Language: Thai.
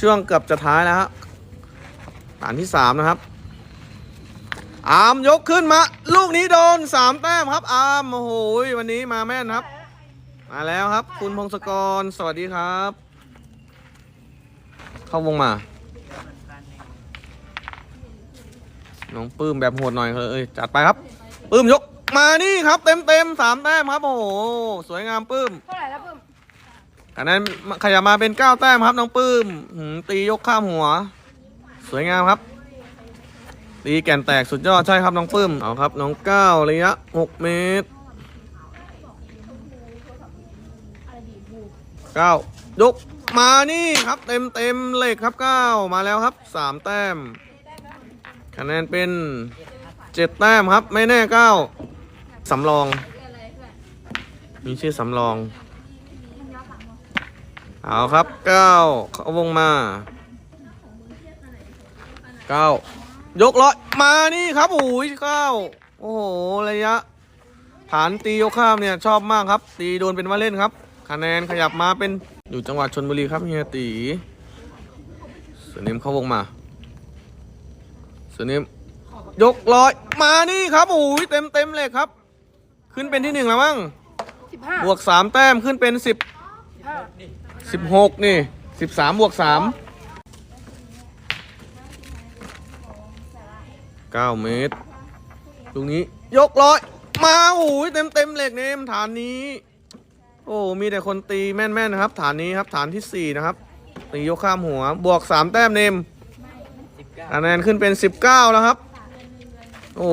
ช่วงเกือบจะท้ายแล้วฮะฐานที่สามนะครับ อามยกขึ้นมา ลูกนี้โดนสามแต้มครับ อามโอ้โหวันนี้มาแม่นครับ มาแล้วครับ คุณพงศกรสวัสดีครับ เข้าวงมา น้องปื้มแบบโหดหน่อยเอ้ยจัดไปครับ ปื้มยกมานี่ครับ เต็มเต็มสามแต้มครับ โอ้โหสวยงามปื้มเท่าไหร่แล้วปึ้ม อันนั้นขยับมาเป็นเก้าแต้มครับน้องปื้มตียกข้ามหัว สวยงามครับ ตีแก่นแตกสุดยอดใช่ครับน้องปื้มเอาครับ น้องเก้าระยะหกเมตรเก้ายกมานี่ครับเต็มเต็มเหล็กครับเก้ามาแล้วครับสามแต้มคะแนนเป็นเจ็ดแต้มครับ ไม่แน่เก้าสำรอง มีชื่อสำรอง เอาครับเก้าเข้าวงมาเก้ายกร้อยมานี่ครับโอ้ยเก้าโอ้โหระยะฐานตียกข้ามเนี่ยชอบมากครับ ตีโดนเป็นว่าเล่นครับ คะแนนขยับมาเป็นอยู่จังหวัดชนบุรีครับเฮียตีสนิมเข้าวงมาสนิมยกร้อยมานี่ครับโอ้ยเต็มเต็มๆเลยครับ ขึ้นเป็นที่หนึ่งแล้วมั้งสิบห้าบวกสามแต้มขึ้นเป็นสิบห้า สิบหกนี่สิบสามบวกสามเก้าเมตร ตรงนี้ยกร้อย มาโอ้ยเต็มเต็มเหล็กเนมฐานนี้ โอ้ มีแต่คนตีแม่นๆนะครับ ฐานนี้ครับ ฐานที่สี่นะครับ ตียกข้ามหัว บวกสามแต้มเนมคะแนนขึ้นเป็นสิบเก้าแล้วครับ โอ้